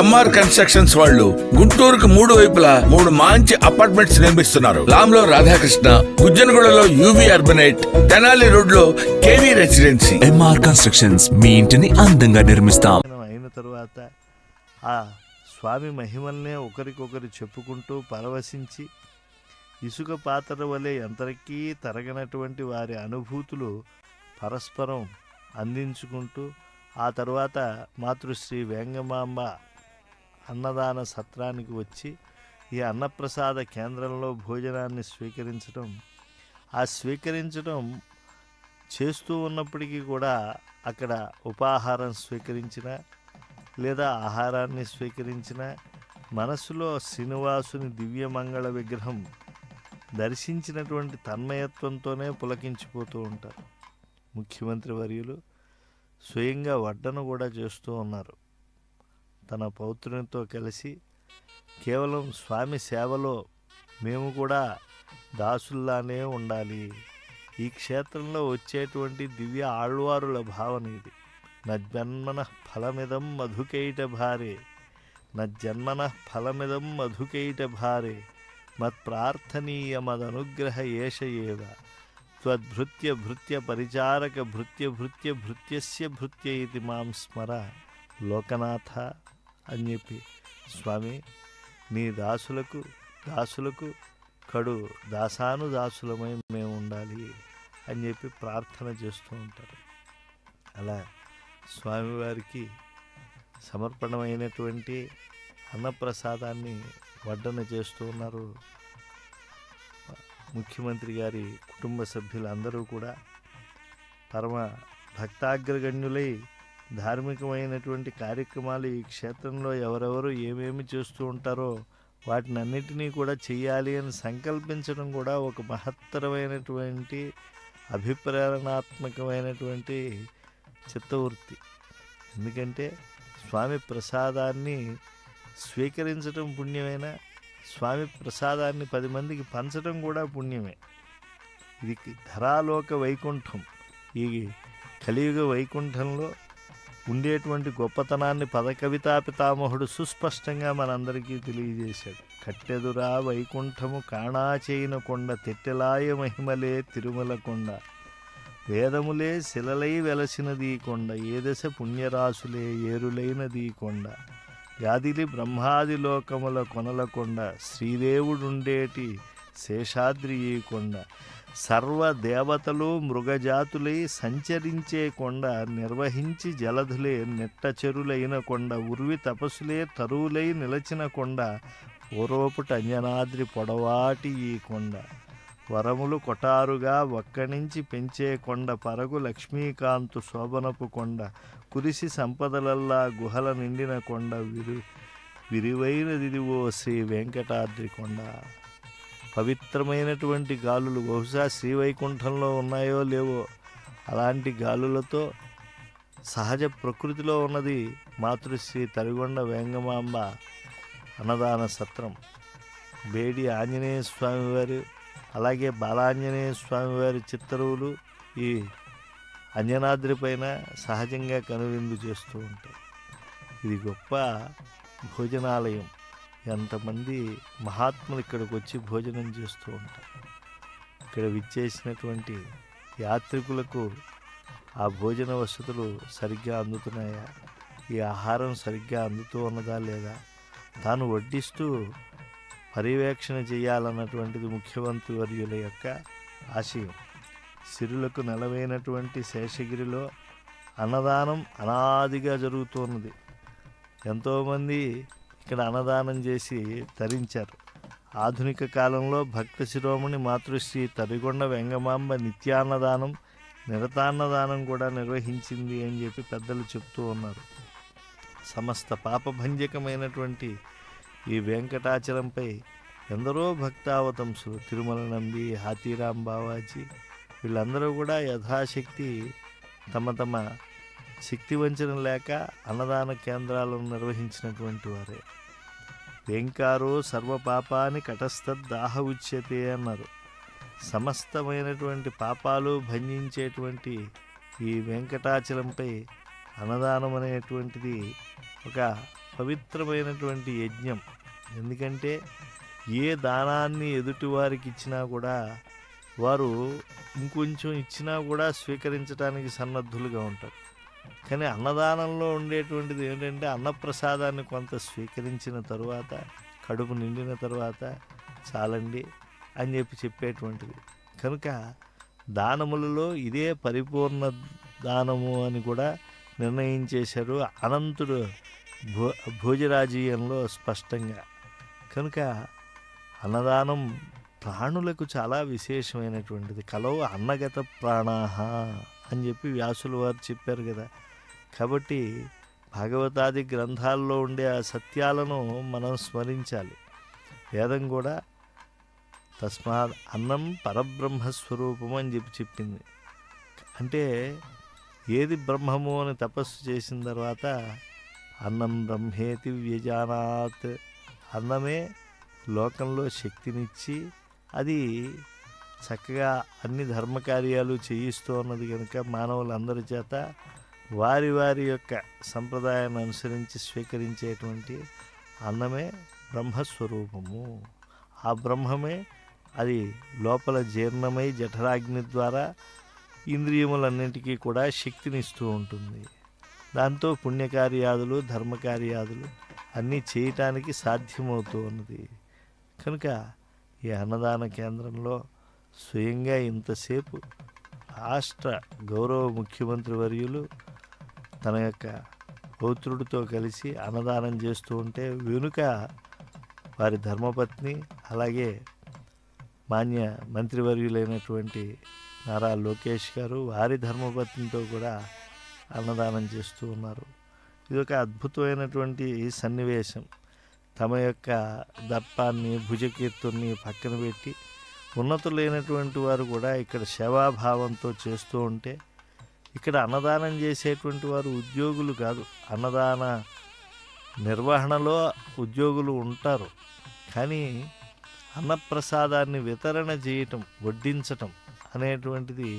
MR constructions వాళ్ళు గుంటూరుకు మూడు వైపులా మూడు మంచి అపార్ట్మెంట్స్ నిర్మిస్తున్నారు. లాంలో రాధాకృష్ణ గుజ్జనగూడలో యువి అర్బనైట్ తెనాలి రోడ్లో కేవీ రెసిడెన్సీ ఎంఆర్ కన్స్ట్రక్షన్స్ మీ ఇంటిని అందంగా నిర్మిస్తాం. అయిన తరువాత ఆ స్వామి మహిమల్నే ఒకరికొకరు చెప్పుకుంటూ పరవశించి ఇసుక పాత్ర వలె ఎంతకీ తరగనటువంటి వారి అనుభూతులు పరస్పరం అందించుకుంటూ ఆ తర్వాత మాతృశ్రీ వేంగమాంబ అన్నదాన సత్రానికి వచ్చి ఈ అన్నప్రసాద కేంద్రంలో భోజనాన్ని స్వీకరించడం ఆ స్వీకరించడం చేస్తూ ఉన్నప్పటికీ కూడా అక్కడ ఉపాహారం స్వీకరించిన లేదా ఆహారాన్ని స్వీకరించిన మనసులో శ్రీనివాసుని దివ్యమంగళ విగ్రహం దర్శించినటువంటి తన్మయత్వంతోనే పులకించిపోతూ ఉంటారు. ముఖ్యమంత్రి వర్యులు స్వయంగా వడ్డన కూడా చేస్తూ ఉన్నారు. తన పౌత్రునితో కలిసి కేవలం స్వామి సేవలో మేము కూడా దాసుల్లానే ఉండాలి. ఈ క్షేత్రంలో వచ్చేటువంటి దివ్య ఆళ్వారుల భావన ఇది. నజ్జన్మన ఫలమిదం మధుకైట భారే. నజ్జన్మన ఫలమిదం మధుకైట భారే. మత్ప్రార్థనీయమదనుగ్రహ ఏష ఏవ. త్వద్భృత్య భృత్య పరిచారక భృత్య భృత్య భృత్యస్య భృత్య ఇది మాం స్మర లోకనాథ అని చెప్పి స్వామి నీ దాసులకు దాసులకు కడు దాసాను దాసులమై మేము ఉండాలి అని చెప్పి ప్రార్థన చేస్తూ ఉంటారు. అలా స్వామివారికి సమర్పణమైనటువంటి అన్నప్రసాదాన్ని వడ్డన చేస్తూ ఉన్నారు. ముఖ్యమంత్రి గారి కుటుంబ సభ్యులందరూ కూడా పరమ భక్తాగ్రగణ్యులై ధార్మికమైనటువంటి కార్యక్రమాలు ఈ క్షేత్రంలో ఎవరెవరు ఏమేమి చేస్తూ ఉంటారో వాటిని అన్నిటినీ కూడా చేయాలి అని సంకల్పించడం కూడా ఒక మహత్తరమైనటువంటి అభిప్రేరణాత్మకమైనటువంటి చిత్తవృత్తి. ఎందుకంటే స్వామి ప్రసాదాన్ని స్వీకరించడం పుణ్యమైన? స్వామి ప్రసాదాన్ని పది మందికి పంచడం కూడా పుణ్యమే. ఇది ధరాలోక వైకుంఠం. ఈ కలియుగ వైకుంఠంలో ఉండేటువంటి గొప్పతనాన్ని పదకవితా పితామహుడు సుస్పష్టంగా మనందరికీ తెలియజేశాడు. కట్టెదురా వైకుంఠము కాణాచేయిన కొండ తెట్టెలాయ మహిమలే తిరుమల కొండ. వేదములే శిలలై వెలసినది కొండ ఏ దశ పుణ్యరాశులే ఏరులైనది కొండ. వ్యాధిలి బ్రహ్మాది లోకముల కొనలకొండ శ్రీదేవుడుండేటి శేషాద్రి ఈ కొండ. సర్వ దేవతలు మృగజాతులై సంచరించే కొండ నిర్వహించి జలధులే నెట్టచెరులైన కొండ ఉర్వి తపస్సులే తరువులై నిలచిన కొండ పూర్వపుట అంజనాద్రి పొడవాటి ఈ కొండ. వరములు కొటారుగా ఒక్కనించి పెంచే కొండ పరగు లక్ష్మీకాంతు శోభనపు కొండ. కురిసి సంపదలల్లా గుహల నిండిన కొండ విరి విరివైనదిదివో శ్రీ వెంకటాద్రి కొండ. పవిత్రమైనటువంటి గాలులు బహుశా శ్రీవైకుంఠంలో ఉన్నాయో లేవో అలాంటి గాలులతో సహజ ప్రకృతిలో ఉన్నది మాతృశ్రీ తరిగొండ వేంగమాంబ అన్నదాన సత్రం. బేడి ఆంజనేయ స్వామివారు అలాగే బాలాంజనేయ స్వామివారి చిత్తరువులు ఈ అంజనాద్రి పైన సహజంగా కనువిందు చేస్తూ ఉంటాయి. ఇది గొప్ప భోజనాలయం. ఎంతమంది మహాత్ములు ఇక్కడికి వచ్చి భోజనం చేస్తూ ఉంటారు. ఇక్కడ విచ్చేసినటువంటి యాత్రికులకు ఆ భోజన వసతులు సరిగ్గా అందుతున్నాయా? ఈ ఆహారం సరిగ్గా అందుతూ ఉన్నదా లేదా? తాను వడ్డిస్తూ పర్యవేక్షణ చేయాలన్నటువంటిది ముఖ్యమంత్రి వర్యుల యొక్క ఆశయం. సిరులకు నెలవైనటువంటి శేషగిరిలో అన్నదానం అనాదిగా జరుగుతున్నది ఎంతోమంది ఇక్కడ అన్నదానం చేసి తరించారు. ఆధునిక కాలంలో భక్త శిరోమణి మాతృశ్రీ తరిగొండ వెంగమాంబ నిత్యాన్నదానం నిరతాన్నదానం కూడా నిర్వహించింది అని చెప్పి పెద్దలు చెప్తూ ఉన్నారు. సమస్త పాపభంజకమైనటువంటి ఈ వెంకటాచలంపై ఎందరో భక్తావతంసులు తిరుమల నంబి హాతీరాం బావాజీ వీళ్ళందరూ కూడా యథాశక్తి తమ తమ శక్తి వంచన లేక అన్నదాన కేంద్రాలను నిర్వహించినటువంటి వారే. వెంకారో సర్వపాపాన్ని కటస్థద్దాహ ఉచ్యతే అన్నారు. సమస్తమైనటువంటి పాపాలు భంజించేటువంటి ఈ వెంకటాచలంపై అన్నదానం అనేటువంటిది ఒక పవిత్రమైనటువంటి యజ్ఞం. ఎందుకంటే ఏ దానాన్ని ఎదుటివారికి ఇచ్చినా కూడా వారు ఇంకొంచెం ఇచ్చినా కూడా స్వీకరించడానికి సన్నద్ధులుగా ఉంటారు. కానీ అన్నదానంలో ఉండేటువంటిది ఏంటంటే అన్నప్రసాదాన్ని కొంత స్వీకరించిన తరువాత కడుపు నిండిన తర్వాత చాలండి అని చెప్పి చెప్పేటువంటిది. కనుక దానములలో ఇదే పరిపూర్ణ దానము అని కూడా నిర్ణయించేశారు అనంతుడు భో భోజరాజీయంలో స్పష్టంగా. కనుక అన్నదానం ప్రాణులకు చాలా విశేషమైనటువంటిది. కలవు అన్నగత ప్రాణాహ అని చెప్పి వ్యాసులు వారు చెప్పారు కదా. కాబట్టి భాగవతాది గ్రంథాల్లో ఉండే ఆ సత్యాలను మనం స్మరించాలి. వేదం కూడా తస్మాత్ అన్నం పరబ్రహ్మస్వరూపం అని చెప్పి చెప్పింది. అంటే ఏది బ్రహ్మము అని తపస్సు చేసిన తర్వాత అన్నం బ్రహ్మేతి వ్యజానాత్. అన్నమే లోకంలో శక్తినిచ్చి అది చక్కగా అన్ని ధర్మకార్యాలు చేయిస్తూ ఉన్నది కనుక మానవులందరి చేత వారి వారి యొక్క సంప్రదాయాన్ని అనుసరించి స్వీకరించేటువంటి అన్నమే బ్రహ్మస్వరూపము. ఆ బ్రహ్మమే అది లోపల జీర్ణమై జఠరాగ్ని ద్వారా ఇంద్రియములన్నింటికీ కూడా శక్తినిస్తూ ఉంటుంది. దాంతో పుణ్యకార్యాదులు ధర్మకార్యాదులు అన్నీ చేయటానికి సాధ్యమవుతూ ఉన్నది. కనుక ఈ అన్నదాన కేంద్రంలో స్వయంగా ఇంతసేపు రాష్ట్ర గౌరవ ముఖ్యమంత్రి వర్యులు తన యొక్క పౌత్రుడితో కలిసి అన్నదానం చేస్తూ ఉంటే వెనుక వారి ధర్మపత్ని అలాగే మాన్య మంత్రివర్యులైనటువంటి నారా లోకేష్ గారు వారి ధర్మపత్నితో కూడా అన్నదానం చేస్తూ ఉన్నారు. ఇది ఒక అద్భుతమైనటువంటి సన్నివేశం. తమ యొక్క దర్పాన్ని భుజకీర్తుల్ని పక్కన పెట్టి ఉన్నతులైనటువంటి వారు కూడా ఇక్కడ సేవాభావంతో చేస్తూ ఉంటే ఇక్కడ అన్నదానం చేసేటువంటి వారు ఉద్యోగులు కాదు. అన్నదాన నిర్వహణలో ఉద్యోగులు ఉంటారు. కానీ అన్నప్రసాదాన్ని వితరణ చేయటం వడ్డించటం అనేటువంటిది